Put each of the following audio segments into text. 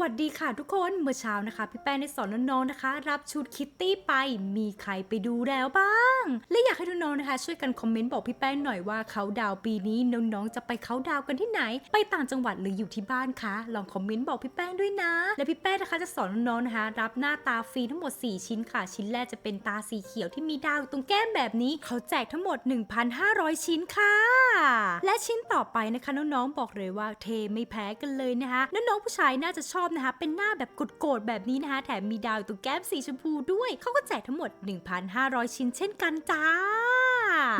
วัสดีค่ะทุกคนเมื่อเช้านะคะ พี่แป้งได้สอนน้องๆนะคะ รับชุดคิตตี้ไปมีใครไปดูแล้วบ้าง และอยากให้น้องๆนะคะ ช่วยกันคอมเมนต์บอกพี่แป้งหน่อยว่าเขาดาวปีนี้น้องๆจะไปเขาดาวกันที่ไหน ไปต่างจังหวัดหรืออยู่ที่บ้านคะลองคอมเมนต์บอกพี่แป้งด้วยนะ และพี่แป้งนะคะจะสอนน้องๆนะคะ รับหน้าตาฟรีทั้งหมด 4 ชิ้นค่ะ ชิ้นแรกจะเป็นตาสีเขียวที่มีดาวตรงแก้มแบบนี้ เขาแจกทั้งหมด 1,500 ชิ้นค่ะ และชิ้นต่อไปนะคะน้องๆบอกเลยว่าเทไม่แพ้กันเลยนะคะน้องๆผู้ชายน่าจะชอบนะคะ เป็นหน้าแบบโกรธๆแบบนี้นะคะ แถมมีดาวอยู่ตรงแก้มสีชมพูด้วย เขาก็แจกทั้งหมด 1,500 ชิ้นเช่นกันจ้า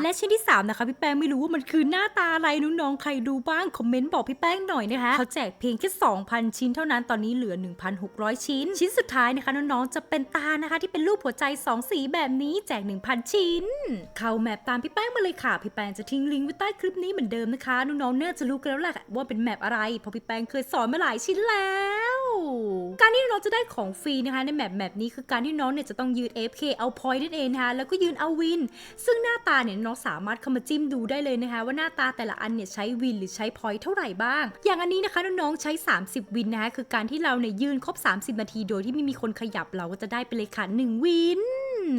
และชิ้นที่ 3 นะคะ พี่แป้งไม่รู้ว่ามันคือหน้าตาอะไรน้องๆใครดูบ้าง คอมเมนต์บอกพี่แป้งหน่อยนะคะ เขาแจกเพียงแค่ 2,000 ชิ้นเท่านั้นตอนนี้เหลือ 1,600 ชิ้น ชิ้นสุดท้ายนะคะน้องๆจะเป็นตานะคะ ที่เป็นรูปหัวใจ 2 สีแบบนี้แจก 1,000 ชิ้น เข้าแมปตามพี่แป้งมาเลยค่ะพี่แป้งจะทิ้งลิงก์ไว้ใต้คลิปนี้เหมือนเดิมนะคะน้องๆน่าจะรู้กันแล้วแหละว่าเป็นแมปอะไรเพราะพี่แป้งเคยสอนมาหลายชิ้นแล้ว การที่น้องจะได้ของฟรีนะคะในแมปแมปนี้คือการที่น้องเนี่ยจะต้องยืน AFK เอาพอยต์นั่นเองนะคะแล้วก็ยืนเอาวิน ซึ่งหน้าตาเนี่ยน้องสามารถเข้ามาจิ้มดูได้เลยนะคะว่าหน้าตาแต่ละอันเนี่ยใช้วินหรือใช้พอยต์เท่าไหร่บ้าง อย่างอันนี้นะคะน้องๆใช้ 30 วินนะคะคือการที่เราเนี่ยยืนครบ 30 นาทีโดยที่ไม่มีคนขยับเราก็จะได้ไปเลยค่ะ1วิน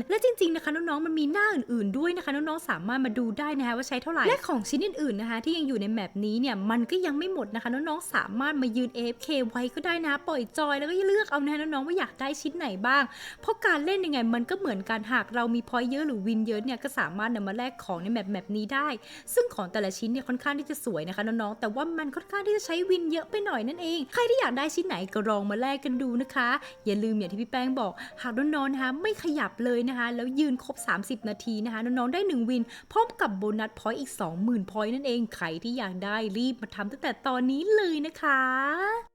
และจริงๆนะคะน้องๆมันมีหน้าอื่นๆด้วยนะคะน้องๆสามารถมาดูได้นะคะว่าใช้เท่าไหร่และของชิ้นอื่นๆนะคะที่ยังอยู่ในแมปนี้เนี่ยมันก็ยังไม่หมดนะคะน้องๆสามารถมายืน AFK ไว้ก็ได้นะปล่อยจอยแล้วก็เลือกเอานะคะน้องๆว่าอยากได้ชิ้นไหนบ้าง เพราะการเล่นยังไงมันก็เหมือนกันหากเรามีพอยเยอะหรือวินเยอะเนี่ยก็สามารถนำมาแลกของในแมปแมปนี้ได้ ซึ่งของแต่ละชิ้นเนี่ยค่อนข้างที่จะสวยนะคะน้องๆแต่ว่ามันค่อนข้างที่จะใช้วินเยอะไปหน่อยนั่นเองใครที่อยากได้ชิ้นไหนก็ลองมาแลกกันดูนะคะ อย่าลืมอย่างที่พี่แป้งบอก หากน้องๆนะคะไม่ขยับเลยนะคะแล้วยืนครบ 30 นาทีนะคะน้องๆได้ 1 วิน พร้อมกับโบนัสพอยต์อีก 20,000พอยต์นั่นเองใครที่อยากได้รีบมาทำตั้งแต่ตอนนี้เลยนะคะ